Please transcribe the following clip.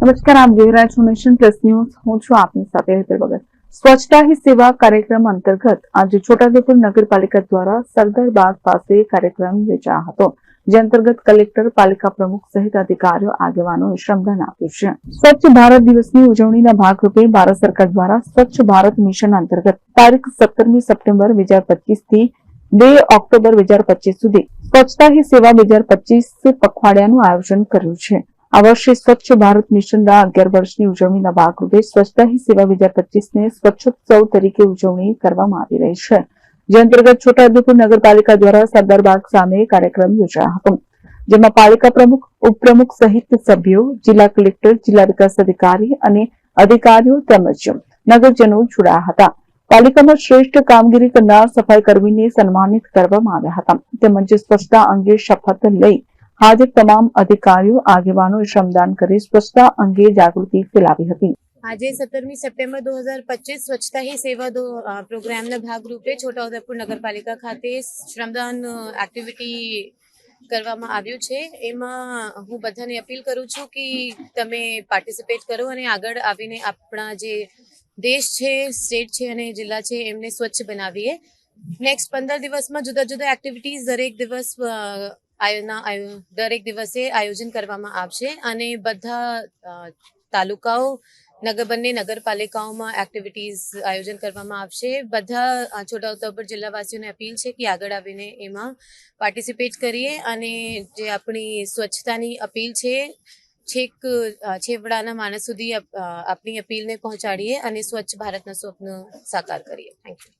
નમસ્કાર આપ જોઈ રહ્યા છો નેશન પ્લસ ન્યૂઝ હું છું આપની સાથે હેતલ ભગત। સ્વચ્છતા હી સેવા કાર્યક્રમ અંતર્ગત આજે છોટાઉદેપુર નગરપાલિકા દ્વારા સરદાર બાગ પાસે કાર્યક્રમ યોજાયો હતો, જે અંતર્ગત કલેક્ટર, પાલિકા પ્રમુખ સહિત અધિકારીઓ, આગેવાનોએ શ્રમદાન આપ્યું છે. સ્વચ્છ ભારત દિવસની ઉજવણીના ભાગરૂપે ભારત સરકાર દ્વારા સ્વચ્છ ભારત મિશન અંતર્ગત તારીખ સત્તરમી સપ્ટેમ્બર બે હજારથી બે ઓક્ટોબર બે હજાર પચીસ સુધી સ્વચ્છતા હી સેવા બે હજાર પચીસ પખવાડિયાનું આયોજન કર્યું છે. આ વર્ષે સ્વચ્છ ભારત મિશનના અગિયાર વર્ષની ઉજવણીના ભાગરૂપે સ્વચ્છતા હી સેવા બે હજાર પચીસને સ્વચ્છોત્સવ તરીકે ઉજવણી કરવામાં આવી રહી છે, જે અંતર્ગત છોટાઉદેપુર નગરપાલિકા દ્વારા સરદાર બાગ સામે કાર્યક્રમ યોજાયો હતો, જેમાં પાલિકા પ્રમુખ, ઉપપ્રમુખ સહિત સભ્યો, જિલ્લા કલેક્ટર, જિલ્લા વિકાસ અધિકારી અને અધિકારીઓ તેમજ નગરજનો જોડાયા હતા. પાલિકામાં શ્રેષ્ઠ કામગીરી કરનાર સફાઈ કર્મીને સન્માનિત કરવામાં આવ્યા હતા, તેમજ સ્વચ્છતા અંગે શપથ લઈ હાજર તમામ અધિકારીઓ આગેવાનોએ શ્રમદાન કરી સ્વચ્છતા અંગે જાગૃતિ ફેલાવી હતી. આજે સત્તરમી સપ્ટેમ્બર દો હજાર પચીસ સ્વચ્છતા હી સેવા દો પ્રોગ્રામના ભાગરૂપે છોટાઉદેપુર નગરપાલિકા ખાતે શ્રમદાન એક્ટિવિટી કરવામાં આવ્યું છે. એમાં હું બધાને અપીલ કરું છું કે તમે પાર્ટિસિપેટ કરો અને આગળ આવીને આપણા જે દેશ છે, સ્ટેટ છે અને જિલ્લા છે, એમને સ્વચ્છ બનાવીએ. નેક્સ્ટ પંદર દિવસમાં જુદા જુદા એક્ટિવિટીઝ દરેક દિવસ આયોના આયો- દરેક દિવસે આયોજન કરવામાં આવશે અને બધા તાલુકાઓ, નગર, બંને નગરપાલિકાઓમાં એક્ટિવિટીઝ આયોજન કરવામાં આવશે. બધા છોટા છોટાઉદેપુર જિલ્લાવાસીઓને અપીલ છે કે આગળ આવીને એમાં પાર્ટિસિપેટ કરીએ અને જે આપણી સ્વચ્છતાની અપીલ છે, છેક છેવડાના માણસ સુધી આપણી અપીલને પહોંચાડીએ અને સ્વચ્છ ભારતના સ્વપ્ન સાકાર કરીએ. Thank you